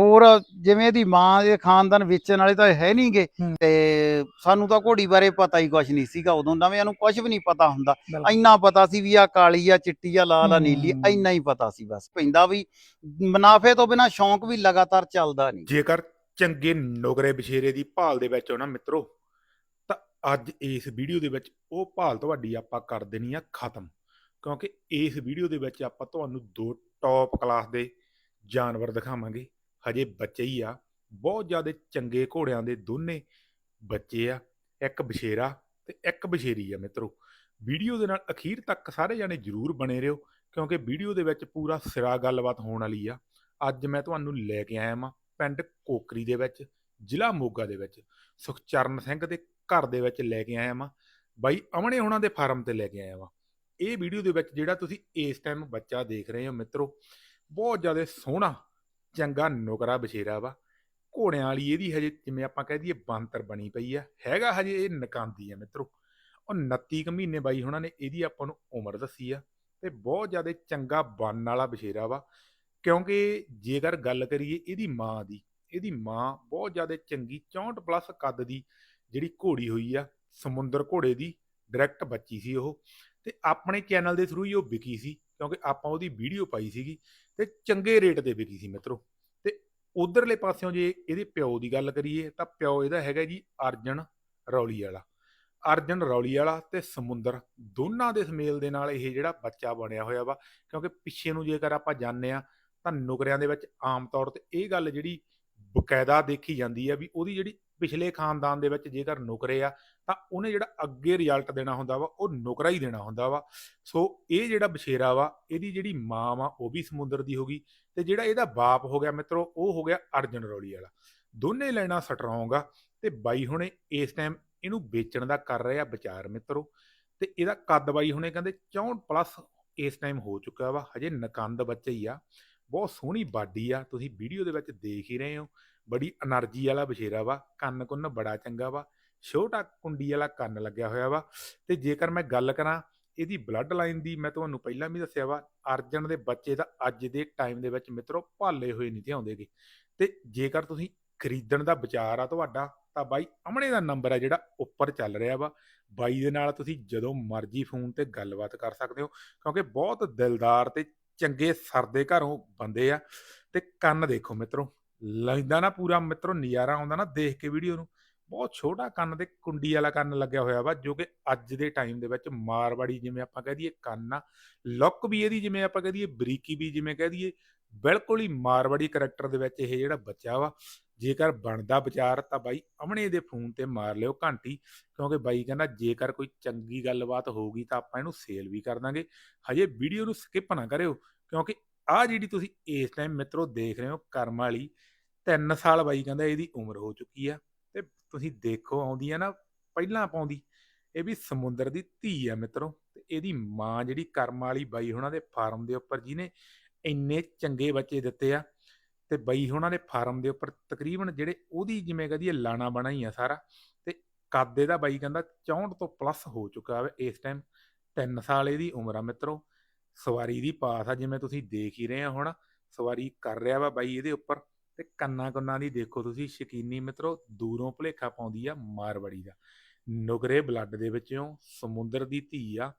ਹੋਰ ਜਿਵੇਂ ਇਹਦੀ ਮਾਂ ਦੇ ਖਾਨਦਾਨ ਵੇਚਣ ਵਾਲੇ ਤਾਂ ਹੈ ਨਹੀਂਗੇ। ਤੇ ਸਾਨੂੰ ਤਾਂ ਘੋੜੀ ਬਾਰੇ ਪਤਾ ਹੀ ਕੁਝ ਨਹੀਂ ਸੀਗਾ ਉਦੋਂ ਨਵਿਆਂ ਨੂੰ ਕੁਝ ਵੀ ਨਹੀਂ ਪਤਾ ਹੁੰਦਾ। ਇੰਨਾ ਪਤਾ ਸੀ ਵੀ ਆ ਕਾਲੀ ਆ ਚਿੱਟੀ ਆ ਲਾਲ ਆ ਨੀਲੀ। ਇੰਨਾ ਹੀ ਪਤਾ ਸੀ ਬਸ ਪੈਂਦਾ ਵੀ ਮੁਨਾਫੇ ਤੋਂ ਬਿਨਾ ਸ਼ੌਂਕ ਵੀ ਲਗਾਤਾਰ ਚੱਲਦਾ ਨਹੀਂ ਜੇਕਰ ਚੰਗੇ ਨੁਗਰੇ ਬਛੇਰੇ ਦੀ ਭਾਲ ਦੇ ਵਿੱਚ ਹੋ ਨਾ ਮਿੱਤਰੋ ਤਾਂ ਅੱਜ ਇਸ ਵੀਡੀਓ ਦੇ ਵਿੱਚ ਉਹ ਭਾਲ ਤੁਹਾਡੀ ਆਪਾਂ ਕਰ ਦੇਣੀ ਆ ਖਤਮ ਕਿਉਂਕਿ ਇਸ ਵੀਡੀਓ ਦੇ ਵਿੱਚ ਆਪਾਂ ਤੁਹਾਨੂੰ ਦੋ ਟੌਪ ਕਲਾਸ ਦੇ ਜਾਨਵਰ ਦਿਖਾਵਾਂਗੇ ਹਜੇ ਬੱਚੇ ਹੀ ਆ। ਬਹੁਤ ਜ਼ਿਆਦਾ ਚੰਗੇ ਘੋੜਿਆਂ ਦੇ ਦੋਨੇ ਬੱਚੇ ਆ, ਇੱਕ ਬਛੇਰਾ ਤੇ ਇੱਕ ਬਛੇਰੀ ਆ ਮਿੱਤਰੋ। ਵੀਡੀਓ ਦੇ ਨਾਲ ਅਖੀਰ ਤੱਕ ਸਾਰੇ ਜਾਣੇ ਜਰੂਰ ਬਣੇ ਰਹੋ, ਕਿਉਂਕਿ ਵੀਡੀਓ ਦੇ ਵਿੱਚ ਪੂਰਾ ਸਿਰਾ ਗੱਲਬਾਤ ਹੋਣ ਵਾਲੀ ਆ। ਅੱਜ ਮੈਂ ਤੁਹਾਨੂੰ ਲੈ ਕੇ ਆਇਆ ਵਾਂ ਪਿੰਡ ਕੋਕਰੀ ਦੇ ਵਿੱਚ, ਜ਼ਿਲ੍ਹਾ ਮੋਗਾ ਦੇ ਵਿੱਚ। ਸੁਖਚਰਨ ਸਿੰਘ ਦੇ ਘਰ ਦੇ ਵਿੱਚ ਲੈ ਕੇ ਆਇਆ ਵਾਂ। ਬਾਈ, ਅਮਣੇ ਉਹਨਾਂ ਦੇ ਫਾਰਮ ਤੇ ਲੈ ਕੇ ਆਇਆ ਵਾਂ। ਇਹ ਵੀਡੀਓ ਦੇ ਵਿੱਚ ਜਿਹੜਾ ਤੁਸੀਂ ਇਸ ਟਾਈਮ ਬੱਚਾ ਦੇਖ ਰਹੇ ਹੋ ਮਿੱਤਰੋ, ਬਹੁਤ ਜ਼ਿਆਦਾ ਸੋਹਣਾ ਚੰਗਾ ਨੁਕਰਾ ਬਛੇਰਾ ਵਾ। ਘੋੜਿਆਂ ਵਾਲੀ ਇਹਦੀ ਹਜੇ ਜਿਵੇਂ ਆਪਾਂ ਕਹਿ ਦਈਏ ਬੰਤਰ ਬਣੀ ਪਈ ਆ। ਹੈਗਾ ਹਜੇ ਇਹ ਨਕਾਂਦੀ ਆ ਮਿੱਤਰੋ। ਉਹ 29 ਕੁ ਮਹੀਨੇ ਬਾਈ ਉਹਨਾਂ ਨੇ, ਇਹਦੀ ਆਪਾਂ ਨੂੰ ਉਮਰ ਦੱਸੀ ਆ ਤੇ ਬਹੁਤ ਜ਼ਿਆਦਾ ਚੰਗਾ ਬਣਨ ਵਾਲਾ ਬਛੇਰਾ ਵਾ। ਕਿਉਂਕਿ ਜੇਕਰ ਗੱਲ ਕਰੀਏ ਇਹਦੀ ਮਾਂ ਦੀ, ਇਹਦੀ ਮਾਂ ਬਹੁਤ ਜ਼ਿਆਦਾ ਚੰਗੀ 64 ਪਲੱਸ ਕੱਦ ਦੀ ਜਿਹੜੀ ਘੋੜੀ ਹੋਈ ਆ, ਸਮੁੰਦਰ ਘੋੜੇ ਦੀ ਡਾਇਰੈਕਟ ਬੱਚੀ ਸੀ ਉਹ। ਤੇ ਆਪਣੇ ਚੈਨਲ ਦੇ ਥਰੂ ਹੀ ਉਹ ਵਿਕੀ ਸੀ, ਕਿਉਂਕਿ ਆਪਾਂ ਉਹਦੀ ਵੀਡੀਓ ਪਾਈ ਸੀਗੀ। ਤੇ ਚੰਗੇ ਰੇਟ ਤੇ ਵਿਕੀ ਸੀ ਮਿੱਤਰੋ। ਤੇ ਉਧਰਲੇ ਪਾਸਿਓਂ ਜੇ ਇਹਦੇ ਪਿਓ ਦੀ ਗੱਲ ਕਰੀਏ, ਤਾਂ ਪਿਓ ਇਹਦਾ ਹੈਗਾ ਜੀ ਅਰਜਨ ਰੌਲੀ ਵਾਲਾ ਅਰਜਨ ਰੌਲੀ ਵਾਲਾ ਤੇ ਸਮੁੰਦਰ ਦੋਨਾਂ ਦੇ ਸਮੇਲ ਦੇ ਨਾਲ ਇਹ ਜਿਹੜਾ ਬੱਚਾ ਬਣਿਆ ਹੋਇਆ ਵਾ, ਕਿਉਂਕਿ ਪਿੱਛੇ ਨੂੰ ਜੇਕਰ ਆਪਾਂ ਜਾਣਦੇ ਆ ਤਾਂ ਨੁਕਰਿਆਂ ਦੇ ਵਿੱਚ ਆਮ ਤੌਰ ਤੇ ਇਹ ਗੱਲ ਜਿਹੜੀ ਬਕਾਇਦਾ ਦੇਖੀ ਜਾਂਦੀ ਆ ਵੀ ਉਹਦੀ ਜਿਹੜੀ ਪਿਛਲੇ ਖਾਨਦਾਨ ਦੇ ਵਿੱਚ ਜੇਕਰ ਨੁਕਰੇ ਆ, ਤਾਂ ਉਹਨੇ ਜਿਹੜਾ ਅੱਗੇ ਰਿਜ਼ਲਟ ਦੇਣਾ ਹੁੰਦਾ ਵਾ, ਉਹ ਨੁਕਰਾ ਹੀ ਦੇਣਾ ਹੁੰਦਾ ਵਾ। ਸੋ ਇਹ ਜਿਹੜਾ ਬਛੇਰਾ ਵਾ, ਇਹਦੀ ਜਿਹੜੀ ਮਾਂ ਵਾ, ਉਹ ਵੀ ਸਮੁੰਦਰ ਦੀ ਹੋ ਗਈ ਤੇ ਜਿਹੜਾ ਇਹਦਾ ਬਾਪ ਹੋ ਗਿਆ ਮਿੱਤਰੋ, ਉਹ ਹੋ ਗਿਆ ਅਰਜਨ ਰੌਲੀ ਵਾਲਾ। ਦੋਨੇ ਲੈਣਾ ਸਟਰੋਂਗ ਆ ਤੇ ਬਾਈ ਹੁਣੇ ਇਸ ਟਾਈਮ ਇਹਨੂੰ ਵੇਚਣ ਦਾ ਕਰ ਰਹੇ ਆ ਵਿਚਾਰ ਮਿੱਤਰੋ ਤੇ ਇਹਦਾ ਕੱਦ ਬਾਈ ਹੁਣੇ ਕਹਿੰਦੇ 64 ਪਲੱਸ ਇਸ ਟਾਈਮ ਹੋ ਚੁੱਕਾ ਵਾ, ਹਜੇ ਨਕੰਦ ਬੱਚਾ ਹੀ ਆ। ਬਹੁਤ ਸੋਹਣੀ ਬਾਡੀ ਆ, ਤੁਸੀਂ ਵੀਡੀਓ ਦੇ ਵਿੱਚ ਦੇਖ ਹੀ ਰਹੇ ਹੋ। ਬੜੀ એનર્ਜੀ ਵਾਲਾ ਬਛੇਰਾ ਵਾ, ਕੰਨ ਕੁੰਨ ਬੜਾ ਚੰਗਾ ਵਾ, ਛੋਟਾ ਕੁੰਡੀ ਵਾਲਾ ਕੰਨ ਲੱਗਿਆ ਹੋਇਆ ਵਾ। ਤੇ ਜੇਕਰ ਮੈਂ ਗੱਲ ਕਰਾਂ ਇਹਦੀ ਬਲੱਡ ਲਾਈਨ ਦੀ, ਮੈਂ ਤੁਹਾਨੂੰ ਪਹਿਲਾਂ ਵੀ ਦੱਸਿਆ ਵਾ, ਅਰਜਨ ਦੇ ਬੱਚੇ ਤਾਂ ਅੱਜ ਦੇ ਟਾਈਮ ਦੇ ਵਿੱਚ ਮਿੱਤਰੋ ਭਾਲੇ ਹੋਏ ਨਹੀਂ ਧਿਆਉਂਦੇਗੇ ਤੇ ਜੇਕਰ ਤੁਸੀਂ ਖਰੀਦਣ ਦਾ ਵਿਚਾਰ ਆ ਤੁਹਾਡਾ, ਤਾਂ ਬਾਈ ਅਮਣੇ ਦਾ ਨੰਬਰ ਆ ਜਿਹੜਾ ਉੱਪਰ ਚੱਲ ਰਿਹਾ ਵਾ। ਬਾਈ ਦੇ ਨਾਲ ਤੁਸੀਂ ਜਦੋਂ ਮਰਜ਼ੀ ਫੋਨ ਤੇ ਗੱਲਬਾਤ ਕਰ ਸਕਦੇ ਹੋ, ਕਿਉਂਕਿ ਬਹੁਤ ਦਿਲਦਾਰ ਤੇ ਚੰਗੇ ਸਰਦੇ ਘਰੋਂ ਬੰਦੇ ਆ। ਤੇ ਕੰਨ ਦੇਖੋ ਮਿੱਤਰੋ ਲੱਗਦਾ ਨਾ ਪੂਰਾ ਮਿੱਤਰੋ ਨਜ਼ਾਰਾ ਆਉਂਦਾ ਨਾ ਦੇਖ ਕੇ ਵੀਡੀਓ ਨੂੰ। ਬਹੁਤ ਛੋਟਾ ਕੰਨ ਤੇ ਕੁੰਡੀ ਵਾਲਾ ਕੰਨ ਲੱਗਿਆ ਹੋਇਆ ਵਾ, ਜੋ ਕਿ ਅੱਜ ਦੇ ਟਾਈਮ ਦੇ ਵਿੱਚ ਮਾਰਵਾੜੀ ਜਿਵੇਂ ਆਪਾਂ ਕਹਿ ਦਈਏ ਕੰਨ ਆ। ਲੁੱਕ ਵੀ ਇਹਦੀ ਜਿਵੇਂ ਆਪਾਂ ਕਹਿ ਦਈਏ, ਬਰੀਕੀ ਵੀ ਜਿਵੇਂ ਕਹਿ ਦਈਏ, ਬਿਲਕੁਲ ਹੀ ਮਾਰਵਾੜੀ ਕਰੈਕਟਰ ਦੇ ਵਿੱਚ ਇਹ ਜਿਹੜਾ ਬੱਚਾ ਵਾ, ਜੇਕਰ ਬਣਦਾ ਵਿਚਾਰ ਤਾਂ ਬਾਈ ਅਮਣੇ ਦੇ ਫੋਨ ਤੇ ਮਾਰ ਲਿਓ ਘੰਟੀ, ਕਿਉਂਕਿ ਬਾਈ ਕਹਿੰਦਾ ਜੇਕਰ ਕੋਈ ਚੰਗੀ ਗੱਲਬਾਤ ਹੋਊਗੀ ਤਾਂ ਆਪਾਂ ਇਹਨੂੰ ਸੇਲ ਵੀ ਕਰ ਦਾਂਗੇ। ਹਜੇ ਵੀਡੀਓ ਨੂੰ ਸਕਿਪ ਨਾ ਕਰਿਓ, ਕਿਉਂਕਿ ਆਹ ਜਿਹੜੀ ਤੁਸੀਂ ਇਸ ਟਾਈਮ ਮਿੱਤਰੋ ਦੇਖ ਰਹੇ ਹੋ ਕਰਮ ਵਾਲੀ 3 ਸਾਲ ਬਾਈ ਕਹਿੰਦਾ ਇਹਦੀ ਉਮਰ ਹੋ ਚੁੱਕੀ ਆ। ਤੇ ਤੁਸੀਂ ਦੇਖੋ ਆਉਂਦੀ ਆ ਨਾ, ਪਹਿਲਾਂ ਪਾਉਂਦੀ, ਇਹ ਵੀ ਸਮੁੰਦਰ ਦੀ ਧੀ ਆ ਮਿੱਤਰੋ। ਤੇ ਇਹਦੀ ਮਾਂ ਜਿਹੜੀ ਕਰਮ ਵਾਲੀ ਬਾਈ ਉਹਨਾਂ ਦੇ ਫਾਰਮ ਦੇ ਉੱਪਰ ਜਿਹਨੇ ਇੰਨੇ ਚੰਗੇ ਬੱਚੇ ਦਿੱਤੇ ਆ, ਤੇ ਬਈ ਉਹਨਾਂ ਦੇ ਫਾਰਮ ਦੇ ਉੱਪਰ ਤਕਰੀਬਨ ਜਿਹੜੇ ਉਹਦੀ ਜਿਵੇਂ ਕਹਦੀਏ ਲਾਣਾ ਬਣਾ ਹੀ ਆ ਸਾਰਾ। ਤੇ ਕਾਦੇ ਦਾ ਬਾਈ ਕਹਿੰਦਾ 64 ਤੋਂ ਪਲੱਸ ਹੋ ਚੁੱਕਾ ਹੈ ਇਸ ਟਾਈਮ 3 ਸਾਲ ਇਹਦੀ ਉਮਰ ਆ ਮਿੱਤਰੋ। ਸਵਾਰੀ ਦੀ ਪਾਸ ਆ, ਜਿਵੇਂ ਤੁਸੀਂ ਦੇਖ ਹੀ ਰਹੇ ਆ ਹੁਣ। ਸਵਾਰੀ ਕਰ ਰਿਹਾ ਵਾ ਬਾਈ ਇਹਦੇ ਉੱਪਰ। ਤੇ ਕੰਨਾਂ ਕੰਨਾਂ ਦੀ ਦੇਖੋ ਤੁਸੀਂ ਸ਼ਕੀਨੀ ਮਿੱਤਰੋ, ਦੂਰੋਂ ਭੁਲੇਖਾ ਪਾਉਂਦੀ ਆ ਮਾਰਵੜੀ ਦਾ। ਨੁਗਰੇ ਬਲੱਡ ਦੇ ਵਿੱਚੋਂ ਸਮੁੰਦਰ ਦੀ ਧੀ ਆ,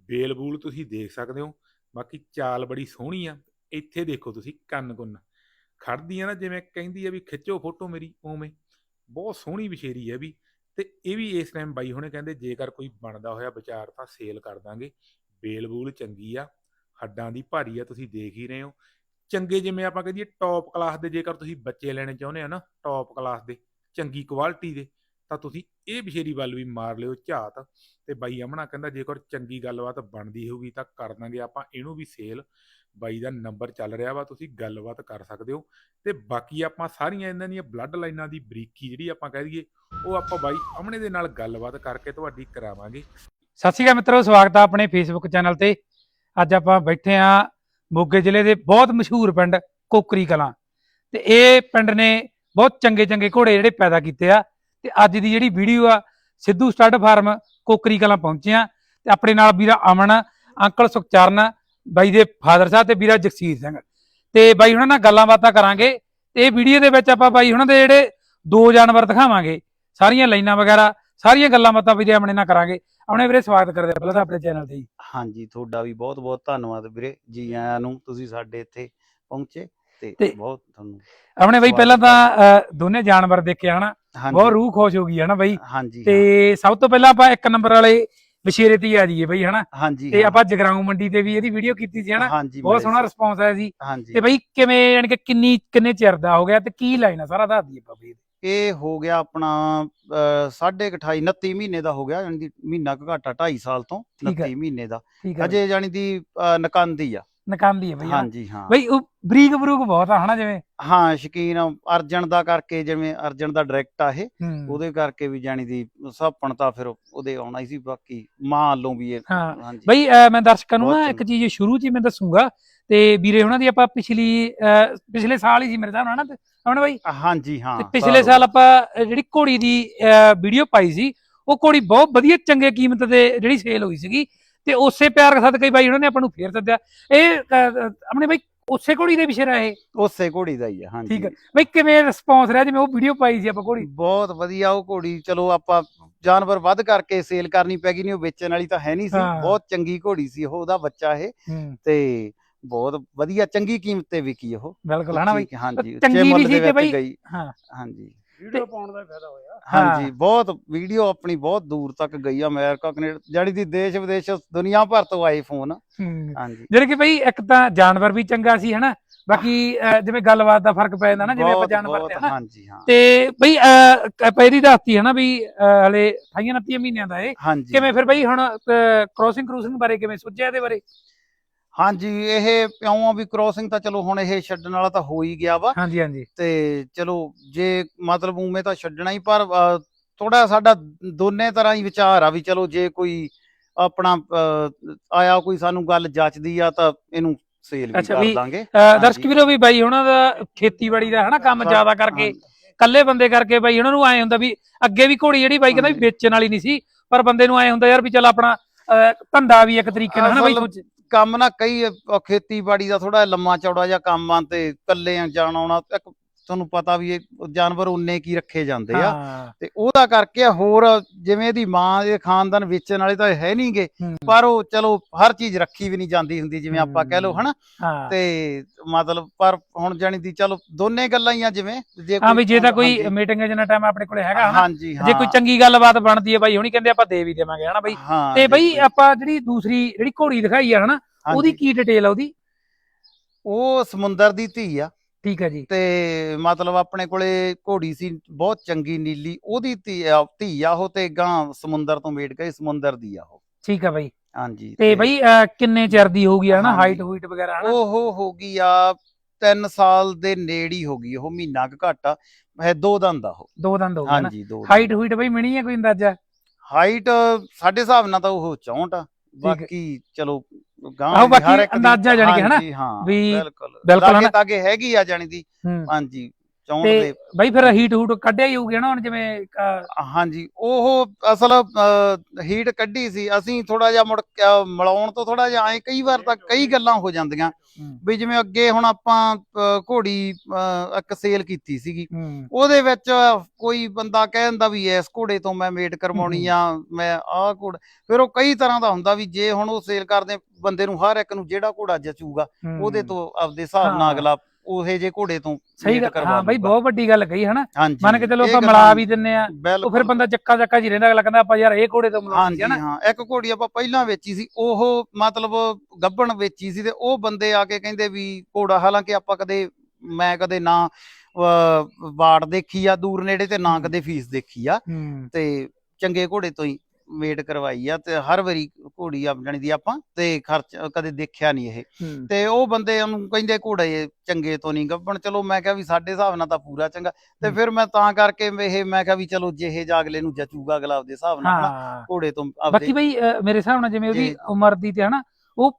ਬੇਲਬੂਲ ਤੁਸੀਂ ਦੇਖ ਸਕਦੇ ਹੋ, ਬਾਕੀ ਚਾਲ ਬੜੀ ਸੋਹਣੀ ਆ, ਇੱਥੇ ਦੇਖੋ ਤੁਸੀਂ ਕੰਨ ਕੁੰਨ। ਖੜਦੀ ਆ ਨਾ ਜਿਵੇਂ ਕਹਿੰਦੀ ਆ ਵੀ ਖਿੱਚੋ ਫੋਟੋ ਮੇਰੀ, ਉਵੇਂ। ਬਹੁਤ ਸੋਹਣੀ ਵਿਸ਼ੇਰੀ ਹੈ ਵੀ, ਤੇ ਇਹ ਵੀ ਇਸ ਟਾਈਮ ਬਾਈ ਹੁਣੇ ਕਹਿੰਦੇ, ਜੇਕਰ ਕੋਈ ਬਣਦਾ ਹੋਇਆ ਵਿਚਾਰ ਤਾਂ ਸੇਲ ਕਰ ਦਾਂਗੇ। ਬੇਲਬੂਲ ਚੰਗੀ ਆ, ਹੱਡਾਂ ਦੀ ਭਾਰੀ ਆ, ਤੁਸੀਂ ਦੇਖ ਹੀ ਰਹੇ ਹੋ। ਚੰਗੇ ਜਿਵੇਂ ਆਪਾਂ ਕਹਦੀਏ ਟੌਪ ਕਲਾਸ ਦੇ ਜੇਕਰ ਤੁਸੀਂ ਬੱਚੇ ਲੈਣੇ ਚਾਹੁੰਦੇ ਆ ਨਾ ਟੌਪ ਕਲਾਸ ਦੇ, ਚੰਗੀ ਕੁਆਲਿਟੀ ਦੇ, ਤਾਂ ਤੁਸੀਂ ਇਹ ਵਿਸ਼ੇਰੀ ਵੱਲ ਵੀ ਮਾਰ ਲਿਓ ਝਾਤ ਤੇ ਬਾਈ ਅਮਣਾ ਕਹਿੰਦਾ ਜੇਕਰ ਚੰਗੀ ਗੱਲਬਾਤ ਬਣਦੀ ਹੋਊਗੀ ਤਾਂ ਕਰ ਦਾਂਗੇ ਆਪਾਂ ਇਹਨੂੰ ਵੀ ਸੇਲ ਬਾਈ ਦਾ ਨੰਬਰ ਚੱਲ ਰਿਹਾ ਵਾ, ਤੁਸੀਂ ਗੱਲਬਾਤ ਕਰ ਸਕਦੇ ਹੋ। ਤੇ ਬਾਕੀ ਆਪਾਂ ਸਾਰੀਆਂ ਇਹਨਾਂ ਦੀਆਂ ਬਲੱਡ ਲਾਈਨਾਂ ਦੀ ਬਰੀਕੀ ਜਿਹੜੀ ਆਪਾਂ ਕਹਿ ਦਈਏ, ਉਹ ਆਪਾਂ ਬਾਈ ਅਮਣੇ ਦੇ ਨਾਲ ਗੱਲਬਾਤ ਕਰਕੇ ਤੁਹਾਡੀ ਕਰਾਵਾਂਗੇ। ਸਤਿ ਸ਼੍ਰੀ ਅਕਾਲ ਮਿੱਤਰੋ, ਸਵਾਗਤ ਆ ਆਪਣੇ ਫੇਸਬੁੱਕ ਚੈਨਲ ਤੇ। ਅੱਜ ਆਪਾਂ ਬੈਠੇ ਆ ਮੋਗੇ ਜ਼ਿਲ੍ਹੇ ਦੇ ਬਹੁਤ ਮਸ਼ਹੂਰ ਪਿੰਡ ਕੋਕਰੀ ਕਲਾਂ। ਤੇ ਇਹ ਪਿੰਡ ਨੇ ਬਹੁਤ ਚੰਗੇ ਚੰਗੇ ਘੋੜੇ ਜਿਹੜੇ ਪੈਦਾ ਕੀਤੇ ਆ। ਤੇ ਅੱਜ ਦੀ ਜਿਹੜੀ ਵੀਡੀਓ ਆ, ਸਿੱਧੂ ਸਟੱਡ ਫਾਰਮ ਕੋਕਰੀ ਕਲਾਂ ਪਹੁੰਚੇ ਤੇ ਆਪਣੇ ਨਾਲ ਵੀਰਾ ਅਮਨ, ਅੰਕਲ ਸੁਖਚਰਨ, ਬਾਈ ਦੇ ਫਾਦਰ ਸਾਹਿਬ ਤੇ ਵੀਰਾ ਜਗਸੀਰ ਸਿੰਘ। ਤੇ ਬਾਈ ਉਹਨਾਂ ਨਾਲ ਗੱਲਾਂ ਬਾਤਾਂ ਕਰਾਂਗੇ। ਤੇ ਇਹ ਵੀਡੀਓ ਦੇ ਵਿੱਚ ਆਪਾਂ ਬਾਈ ਉਹਨਾਂ ਦੇ ਜਿਹੜੇ ਦੋ ਜਾਨਵਰ ਦਿਖਾਵਾਂਗੇ। ਸਾਰੀਆਂ ਲਾਈਨਾਂ ਵਗੈਰਾ, ਸਾਰੀਆਂ ਗੱਲਾਂ ਬਾਤਾਂ ਵੀਰੇ ਆਪਣੇ ਨਾਲ ਕਰਾਂਗੇ। ਆਪਣੇ ਵੀਰੇ ਸਵਾਗਤ ਕਰਦੇ ਹਾਂ ਪਹਿਲਾਂ ਤਾਂ ਆਪਣੇ ਚੈਨਲ ਤੇ ਜੀ। ਹਾਂਜੀ ਤੁਹਾਡਾ ਵੀ ਬਹੁਤ ਬਹੁਤ ਧੰਨਵਾਦ ਵੀਰੇ ਜੀ ਆਇਆਂ ਨੂੰ ਤੁਸੀਂ ਸਾਡੇ ਇੱਥੇ ਪਹੁੰਚੇ ਤੇ ਬਹੁਤ ਤੁਹਾਨੂੰ ਆਪਣੇ ਬਾਈ ਪਹਿਲਾਂ ਤਾਂ ਦੋਨੇ ਜਾਨਵਰ ਦੇਖੇ ਹਨਾ ਬਹੁਤ ਰੂਹ ਖੁਸ਼ ਹੋ ਗਈ ਹਨਾ ਬਾਈ। ਤੇ ਸਭ ਤੋਂ ਪਹਿਲਾਂ ਆਪਾਂ ਇੱਕ ਨੰਬਰ ਵਾਲੇ ਵਿਸ਼ੇਰੇ ਤੇ ਆ ਜਾਈਏ ਬਾਈ ਹਨਾ। ਤੇ ਆਪਾਂ ਜਗਰਾਉਂ ਮੰਡੀ ਤੇ ਵੀ ਇਹਦੀ ਵੀਡੀਓ ਕੀਤੀ ਸੀ ਹਨਾ। ਬਹੁਤ ਸੋਹਣਾ। ਰਿਸਪੌਂਸ ਆਇਆ ਸੀ। ਤੇ ਬਾਈ ਕਿਵੇਂ ਯਾਨੀ ਕਿ ਕਿੰਨੀ ਕਿੰਨੇ ਚਿਰ ਦਾ ਹੋ ਗਿਆ ਤੇ ਕੀ ਲਾਈਨ ਆ ਸਾਰਾ ਦੱਸ ਦਈਏ ਆਪਾਂ ਬਈ ਇਹ ਹੋ ਗਿਆ ਆਪਣਾ ਅਹ, ਸਾਢੇ ਕੁ ਅਠਾਈ 29 ਮਹੀਨੇ ਦਾ ਹੋ ਗਿਆ ਯਾਨੀ ਦੀ ਮਹੀਨਾ ਕੁ ਘਾਟਾ 2.5 ਸਾਲ ਤੋਂ ਠੀਕ ਹੈ। 29 ਮਹੀਨੇ ਦਾ ਅਜੇ ਜਾਨੀ ਦੀ ਨਕੰਦੀ ਆ ਨਕਾਂਦੀ ਹੈ ਬਈ? ਹਾਂਜੀ ਹਾਂ। ਬਈ ਉਹ ਬਰੀਕ ਬਰੂਕ ਬਹੁਤ ਆ ਹਨਾ ਜਿਵੇਂ? ਹਾਂ ਸ਼ਕੀਨ ਅਰਜਨ ਦਾ ਕਰਕੇ ਜਿਵੇਂ ਅਰਜਨ ਦਾ ਡਾਇਰੈਕਟ ਆ ਇਹ ਹੂੰ। ਉਹਦੇ ਕਰਕੇ ਵੀ ਜਾਣੀ ਦੀ ਸਾਪਣ ਤਾਂ ਫਿਰ ਉਹਦੇ ਆਉਣਾ ਹੀ ਸੀ ਬਾਕੀ ਮਾਂ ਵੱਲੋਂ ਵੀ ਇਹ ਹਾਂ। ਹਾਂਜੀ। ਬਈ ਅਹ ਮੈਂ ਦਰਸ਼ਕਾਂ ਨੂੰ ਬਹੁਤ ਨਾ ਇੱਕ ਚੀਜ਼ ਸ਼ੁਰੂ ਚ ਹੀ ਮੈਂ ਦੱਸੂਗਾ ਤੇ ਵੀਰੇ ਉਹਨਾਂ ਦੀ ਆਪਾਂ ਪਿਛਲੀ ਅਹ, ਪਿਛਲੇ ਸਾਲ ਹੀ ਸੀ ਮੇਰੇ ਹਿਸਾਬ ਨਾਲ ਨਾ ਤੇ ਹਮਣ ਬਾਈ ਹਾਂਜੀ ਹਾਂ ਤੇ ਪਿਛਲੇ ਸਾਲ ਆਪਾਂ ਅਹ, ਜਿਹੜੀ ਘੋੜੀ ਦੀ ਵੀਡੀਓ ਪਾਈ ਸੀ ਉਹ ਘੋੜੀ ਬਹੁਤ ਵਧੀਆ ਚੰਗੇ ਕੀਮਤ ਤੇ ਜਿਹੜੀ ਸੇਲ ਹੋਈ ਸੀਗੀ ਤੇ ਉਸੇ ਪਿਆਰ ਸਦਕਾ ਬਾਈ ਉਹਨਾਂ ਨੇ ਆਪਾਂ ਨੂੰ ਫੇਰ ਸੱਦਿਆ। ਇਹ ਆਪਣੇ ਬਾਈ ਉਸੇ ਘੋੜੀ ਦੇ ਪਿਛੇ ਰਹੇ। ਉਸੇ ਘੋੜੀ ਦਾ ਹੀ ਆ ਹਾਂਜੀ। ਠੀਕ ਹੈ ਬਈ ਕਿਵੇਂ ਰਿਸਪੌਂਸ ਰਿਹਾ? ਜਿਵੇਂ ਉਹ ਵੀਡੀਓ ਪਾਈ ਸੀ ਆਪਾਂ ਘੋੜੀ। ਬਹੁਤ ਵਧੀਆ ਉਹ ਘੋੜੀ। ਚਲੋ ਆਪਾਂ ਜਾਨਵਰ ਵੱਧ ਕਰਕੇ ਸੇਲ ਕਰਨੀ ਪੈ ਗਈ ਨਹੀਂ ਉਹ ਵੇਚਣ ਵਾਲੀ ਤਾਂ ਹੈ ਨਹੀਂ ਸੀ। ਹਾਂ। ਬਹੁਤ ਚੰਗੀ ਘੋੜੀ ਸੀ ਉਹ ਉਹਦਾ ਬੱਚਾ ਇਹ। ਤੇ ਬਹੁਤ ਵਧੀਆ ਚੰਗੀ ਕੀਮਤ ਤੇ ਵਿਕੀ ਉਹ। ਬਿਲਕੁਲ ਹਨਾ ਬਾਈ? ਠੀਕ, ਹਾਂਜੀ। ਚੰਗੀ ਉੱਚੇ ਵੀ ਮੁੱਲ ਸੀ ਦੇ ਤੇ ਵਿੱਚ ਬਈ- ਗਈ। ਹਾਂ। ਹਾਂਜੀ। ਵੀਡੀਓ ਪਾਉਣ ਦਾ ਫਾਇਦਾ ਹੋਇਆ। ਹਾਂਜੀ ਬਹੁਤ ਵੀਡੀਓ ਆਪਣੀ ਬਹੁਤ ਦੂਰ ਤੱਕ ਗਈ ਆ ਅਮਰੀਕਾ ਕੈਨੇਡਾ ਜਾਨੀ ਦੀ ਦੇਸ਼ ਵਿਦੇਸ਼ ਦੁਨੀਆ ਭਰ ਤੋਂ ਆਏ ਫੋਨ। ਹਾਂਜੀ। ਜਿਹੜੇ ਕਿ ਬਈ ਇੱਕ ਤਾਂ ਜਾਨਵਰ ਵੀ ਚੰਗਾ ਸੀ ਹਨਾ? ਬਾਕੀ ਜਿਵੇਂ ਗੱਲਬਾਤ ਦਾ ਫ਼ਰਕ ਪੈ ਜਾਂਦਾ ਨਾ ਜਿਵੇਂ ਆਪਾਂ ਜਾਨਵਰ ਤੇ ਹਨਾ? ਹਾਂਜੀ ਹਾਂ। ਤੇ ਬਈ ਪਹਿਲੀ ਦੱਸਤੀ ਹਨਾ ਵੀ ਹਲੇ 28 29 ਮਹੀਨਿਆਂ ਦਾ ਇਹ। ਹਾਂਜੀ। ਕਿਵੇਂ ਫਿਰ ਬਈ ਹੁਣ ਕ੍ਰੋਸਿੰਗ ਕ੍ਰੂਸਿੰਗ ਬਾਰੇ ਕਿਵੇਂ ਸੋਚਿਆ ਇਹਦੇ ਬਾਰੇ? ਹਾਂਜੀ ਇਹ ਪਿਉਂ ਆ ਵੀ ਕ੍ਰੋਸਿੰਗ ਤਾਂ ਚਲੋ ਹੁਣ ਇਹ ਛੱਡਣ ਵਾਲਾ ਤਾਂ ਹੋ ਹੀ ਗਿਆ ਵਾ। ਹਾਂਜੀ ਹਾਂਜੀ। ਤੇ ਚਲੋ ਜੇ ਮਤਲਬ ਉਵੇਂ ਤਾਂ ਛੱਡਣਾ ਹੀ ਪਰ ਥੋੜਾ ਸਾਡਾ ਦੋਨੇ ਤਰ੍ਹਾਂ ਹੀ ਵਿਚਾਰ ਆ ਵੀ ਚਲੋ ਜੇ ਕੋਈ ਆਪਣਾ ਆਇਆ ਕੋਈ ਸਾਨੂੰ ਗੱਲ ਜੱਚਦੀ ਆ ਤਾਂ ਇਹਨੂੰ ਸੇਲ ਵੀ ਕਰ ਦਾਂਗੇ। ਦਰਸ਼ਕ ਵੀਰੋ ਵੀ ਬਾਈ ਉਹਨਾਂ ਦਾ ਖੇਤੀਬਾੜੀ ਦਾ ਹਨਾ ਕੰਮ ਜ਼ਿਆਦਾ ਕਰਕੇ ਇਕੱਲੇ ਬੰਦੇ ਕਰਕੇ ਬਾਈ ਉਹਨਾਂ ਨੂੰ ਐ ਹੁੰਦਾ ਵੀ ਅੱਗੇ ਵੀ ਘੋੜੀ ਜਿਹੜੀ ਬਾਈ ਕਹਿੰਦਾ ਵੀ। ਵੇਚਣ ਵਾਲੀ ਨਹੀਂ ਸੀ ਪਰ ਬੰਦੇ ਨੂੰ ਐ ਹੁੰਦਾ ਯਾਰ ਵੀ ਚੱਲ ਆਪਣਾ ਧੰਦਾ ਵੀ ਇੱਕ ਤਰੀਕੇ ਨਾਲ ਹਨਾ ਬਾਈ ਕੰਮ ਨਾ ਕਈ ਅਹ, ਖੇਤੀਬਾੜੀ ਦਾ ਥੋੜਾ ਲੰਮਾ ਚੌੜਾ ਜਿਹਾ ਕੰਮ ਆ ਤੇ ਇਕੱਲੇ ਆ ਜਾਣ ਆਉਣਾ ਇੱਕ ਤੁਹਾਨੂੰ ਪਤਾ ਵੀ ਇਹ ਜਾਨਵਰ ਉਨੇ ਕੀ ਰੱਖੇ ਜਾਂਦੇ ਆ। ਹਾਂ। ਤੇ ਉਹਦਾ ਕਰਕੇ ਹੋਰ ਜਿਵੇਂ ਇਹਦੀ ਮਾਂ ਦੇ ਖਾਨਦਾਨ ਵੇਚਣ ਵਾਲੇ ਤਾਂ ਹੈ ਨਹੀਂਗੇ ਹੂੰ, ਪਰ ਉਹ ਚਲੋ ਹਰ ਚੀਜ਼ ਰੱਖੀ ਵੀ ਨਹੀਂ ਜਾਂਦੀ ਹੁੰਦੀ ਜਿਵੇਂ ਆਪਾਂ ਕਹਿ ਲਓ ਹਨਾ? ਹਾਂ। ਤੇ ਮਤਲਬ ਪਰ ਹੁਣ ਜਾਣੀ ਦੀ ਚਲੋ ਦੋਨੇ ਗੱਲਾਂ ਹੀ ਆ ਜਿਵੇਂ ਜੇ ਹਾਂ ਵੀ ਜੇ ਤਾਂ ਕੋਈ ਹਾਂਜੀ, ਮੀਟਿੰਗ ਜਿੰਨਾ ਟਾਈਮ ਆਪਣੇ ਕੋਲੇ ਹੈਗਾ ਹਨਾ? ਹਾਂਜੀ ਜੇ ਕੋਈ ਚੰਗੀ ਗੱਲਬਾਤ ਬਣਦੀ ਹੈ ਬਾਈ ਹੁਣੀ ਕਹਿੰਦੇ ਆਪਾਂ ਦੇ ਵੀ ਦੇਵਾਂਗੇ ਹਨਾ ਬਾਈ? ਹਾਂ ਤੇ ਬਾਈ ਆਪਾਂ ਜਿਹੜੀ ਦੂਸਰੀ ਜਿਹੜੀ ਘੋੜੀ ਦਿਖਾਈ ਆ ਹਨਾ ਉਹਦੀ ਕੀ ਡਿਟੇਲ ਆ ਉਹਦੀ? ਉਹ ਸਮੁੰਦਰ ਦੀ ਧੀ ਆ। ਠੀਕ ਹੈ ਜੀ। ਤੇ ਮਤਲਬ ਆਪਣੇ ਕੋਲੇ ਘੋੜੀ ਸੀ ਬਹੁਤ ਚੰਗੀ ਨੀਲੀ ਉਹਦੀ ਧੀ ਆ ਧੀ ਆ ਉਹ ਤੇ ਗਾਂ ਸਮੁੰਦਰ ਤੋਂ ਮੇੜ ਗਈ ਸਮੁੰਦਰ ਦੀ ਆ ਉਹ। ਠੀਕ ਹੈ ਬਾਈ। ਹਾਂਜੀ ਤੇ ਬਾਈ ਅਹ, ਕਿੰਨੇ ਚਿਰ ਦੀ ਹੋਊਗੀ ਹਨਾ ਹਾਂਜੀ। ਹਾਈਟ ਹੂਈਟ ਵਗੈਰਾ ਹਨਾ? ਉਹ ਹੋ ਗਈ ਆ 3 ਸਾਲ ਦੇ ਨੇੜੀ ਹੋ ਗਈ ਉਹ ਮਹੀਨਾ ਕੁ ਘੱਟ ਆ ਹੈ ਦੋ ਦੰਦ ਆ ਉਹ। ਦੋ ਦੰਦ ਹੋਊਗਾ ਨਾ ਹਾਂਜੀ ਦੋ ਹਾਈਟ ਹੂਈਟ ਬਾਈ ਮਿਣੀ ਹੈ ਕੋਈ ਅੰਦਾਜ਼ਾ? ਹਾਈਟ ਸਾਡੇ ਹਿਸਾਬ ਨਾਲ ਤਾਂ ਉਹ 64 ਆ। ਹੈ। ਬਾਕੀ ਚਲੋ ਗਾਂ ਆਹੋ, ਬਾਕੀ ਹਰ ਇੱਕ ਦੀ- ਅੰਦਾਜ਼ਾ ਜਾਣੀ ਕਿ ਹਨਾ, ਵੀ ਬਿਲਕੁਲ। ਬਿਲਕੁਲ ਹਨਾ। ਤਾਗੇ ਹੈਗੀ ਆ ਜਾਣੀ ਦੀ। ਹਾਂਜੀ। 64 ਤੇ ਦੇ ਬਾਈ ਫਿਰ ਹੀਟ ਹੂਟ ਕੱਢਿਆ ਹੀ ਹੋਊਗੀ ਨਾ ਹੁਣ ਜਿਵੇਂ ਅਹ, ਹਾਂਜੀ ਉਹ ਅਸਲ ਹੀਟ ਕੱਢੀ ਸੀ। ਅਸੀਂ ਥੋੜਾ ਜਿਹਾ ਮੁੜ ਕੇ, ਅਹ, ਮਿਲਾਉਣ ਤੋਂ ਥੋੜਾ ਜਿਹਾ ਐ ਕਈ ਵਾਰ ਤਾਂ ਕਈ ਗੱਲਾਂ ਹੋ ਜਾਂਦੀਆਂ। ਹੂੰ, ਵੀ ਜਿਵੇਂ ਅੱਗੇ ਹੁਣ ਆਪਾਂ ਅਹ, ਘੋੜੀ ਅਹ, ਇੱਕ ਸੇਲ ਕੀਤੀ ਸੀਗੀ। ਹੂੰ। ਉਹਦੇ ਵਿੱਚ ਕੋਈ ਬੰਦਾ ਕਹਿ ਦਿੰਦਾ ਵੀ ਇਸ ਘੋੜੇ ਤੋਂ ਮੈਂ ਮੇਟ ਕਰਵਾਉਣੀ ਆ ਮੈਂ ਆਹ ਘੋੜਾ। ਫਿਰ ਉਹ ਕਈ ਤਰ੍ਹਾਂ ਦਾ ਹੁੰਦਾ ਵੀ ਜੇ ਹੁਣ ਉਹ ਸੇਲ ਕਰਦੇ ਬੰਦੇ ਨੂੰ ਹਰ ਇੱਕ ਨੂੰ ਜਿਹੜਾ ਘੋੜਾ ਜਚੂਗਾ ਹੂੰ। ਉਹਦੇ ਤੋਂ ਆਪਦੇ ਹਿਸਾਬ ਹਾਂ। ਨਾਲ ਅਗਲਾ ਉਹੇ ਜੇ ਘੋੜੇ ਤੋਂ ਸਹੀ ਹਾਂ ਬਾਈ। ਬਹੁਤ ਵੱਡੀ ਗੱਲ ਕਹੀ ਹਨਾ। ਮੰਨ ਕੇ ਚਲੋ ਆਪਾਂ ਮਿਲਾ ਵੀ ਦਿੰਨੇ ਆ ਉਹ ਫਿਰ ਬੰਦਾ ਚੱਕਾ ਚੱਕਾ ਜੀ ਰਹਿੰਦਾ ਅਗਲਾ ਕਹਿੰਦਾ ਆਪਾਂ ਯਾਰ ਇਹ ਘੋੜੇ ਤੋਂ ਮਿਲਾਉਂਦੇ ਹਾਂਜੀ ਹੈ ਇੱਕ ਘੋੜੀ ਆਪਾਂ ਪਹਿਲਾਂ ਵੇਚੀ ਸੀ ਉਹ ਮਤਲਬ ਗੱਭਣ ਵੇਚੀ ਸੀ ਤੇ ਉਹ ਬੰਦੇ ਆ ਕੇ ਕਹਿੰਦੇ ਵੀ ਘੋੜਾ ਹਾਲਾਂਕਿ ਆਪਾਂ ਕਦੇ ਮੈਂ ਕਦੇ ਨਾ ਵਾੜ ਦੇਖੀ ਆ ਦੂਰ ਨੇੜੇ ਤੇ ਨਾ ਕਦੇ ਫੀਸ ਦੇਖੀ ਆ। ਤੇ ਚੰਗੇ ਘੋੜੇ ਤੋਂ ਹੀ ਮੇਟ ਕਰਵਾਈ ਆ ਤੇ ਹਰ ਵਾਰੀ ਘੋੜੀ ਆ ਜਾਣੀ ਦੀ ਆਪਾਂ ਤੇ ਖਰਚ ਕਦੇ ਦੇਖਿਆ ਨਹੀਂ ਇਹ ਤੇ ਉਹ ਬੰਦੇ ਉਹਨੂੰ ਕਹਿੰਦੇ ਘੋੜੇ ਚੰਗੇ ਤੋਂ ਨਹੀਂ ਗੱਭਣ ਚਲੋ ਮੈਂ ਕਿਹਾ ਵੀ ਸਾਡੇ ਹਿਸਾਬ ਨਾਲ ਤਾਂ ਪੂਰਾ ਚੰਗਾ ਤੇ। ਫਿਰ ਮੈਂ ਤਾਂ ਕਰਕੇ ਇਹ ਮੈਂ ਕਿਹਾ ਵੀ ਚਲੋ ਜਿਹੇ ਜਾ ਅਗਲੇ ਨੂੰ ਜਚੂਗਾ ਅਗਲਾ ਆਪਦੇ ਹਿਸਾਬ ਨਾਲ ਘੋੜੇ ਤੋਂ ਬਾਕੀ ਬਈ ਮੇਰੇ ਹਿਸਾਬ ਨਾਲ ਜਿਵੇਂ ਉਹਦੀ। ਉਮਰ ਦੀ ਤੇ ਹਨਾ ਉਹ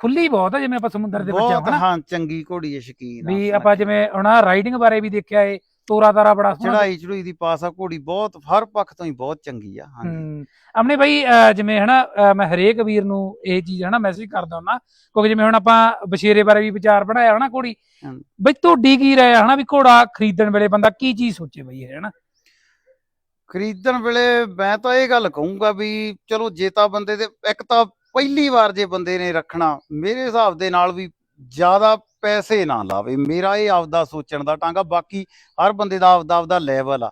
ਖੁੱਲੀ ਬਹੁਤ ਹੈ ਜਿਵੇਂ ਆਪਾਂ ਸਮੁੰਦਰ ਦੇ ਵਿੱਚ ਹਨਾ ਹਾਂ ਚੰਗੀ ਘੋੜੀ ਹੈ ਸ਼ਕੀਨ ਵੀ ਆਪਾਂ। ਜਿਵੇਂ ਹੁਣ ਰਾਈਡਿੰਗ ਬਾਰੇ ਵੀ ਦੇਖਿਆ ਏ ਤੋਰਾ ਤਾਰਾ ਬੜਾ ਸੋਹਣਾ ਚੜਾਈ ਚੜੂਈ ਦੀ ਪਾਸ ਆ ਘੋੜੀ ਬਹੁਤ ਹਰ ਪੱਖ ਤੋਂ ਹੀ ਬਹੁਤ ਚੰਗੀ ਆ ਹਾਂਜੀ ਹੂੰ ਆਪਣੇ ਅਹ, ਜਿਵੇਂ ਹਨਾ ਮੈਂ ਹਰੇਕ ਵੀਰ ਨੂੰ ਇਹ ਚੀਜ਼ ਹਨਾ ਮੈਸੇਜ ਕਰਦਾ ਹੁੰਦਾ ਕਿਉਂਕਿ ਜਿਵੇਂ ਹੁਣ ਆਪਾਂ ਬਸ਼ੇਰੇ ਬਾਰੇ ਵੀ ਵਿਚਾਰ ਬਣਾਇਆ ਹਨਾ ਘੋੜੀ। ਬਈ ਤੁਹਾਡੀ ਕੀ ਰਾਏ ਆ ਹਨਾ ਵੀ ਘੋੜਾ ਖਰੀਦਣ ਵੇਲੇ ਬੰਦਾ ਕੀ ਚੀਜ਼ ਸੋਚੇ ਬਈ ਇਹ ਹਨਾ ਖਰੀਦਣ ਵੇਲੇ ਮੈਂ ਤਾਂ ਇਹ ਗੱਲ ਕਹੂੰਗਾ ਵੀ ਚਲੋ ਜੇ ਤਾਂ ਬੰਦੇ ਦੇ ਇੱਕ ਤਾਂ ਪਹਿਲੀ ਵਾਰ ਜੇ ਬੰਦੇ ਨੇ ਰੱਖਣਾ ਮੇਰੇ ਹਿਸਾਬ ਦੇ ਨਾਲ ਵੀ ਜ਼ਿਆਦਾ ਪੈਸੇ ਨਾ ਲਾਵੇ। ਮੇਰਾ ਇਹ ਆਪਦਾ ਸੋਚਣ ਦਾ ਟਾਂਗਾ ਬਾਕੀ ਹਰ ਬੰਦੇ ਦਾ ਆਪਦਾ ਆਪਦਾ ਲੈਵਲ ਆ।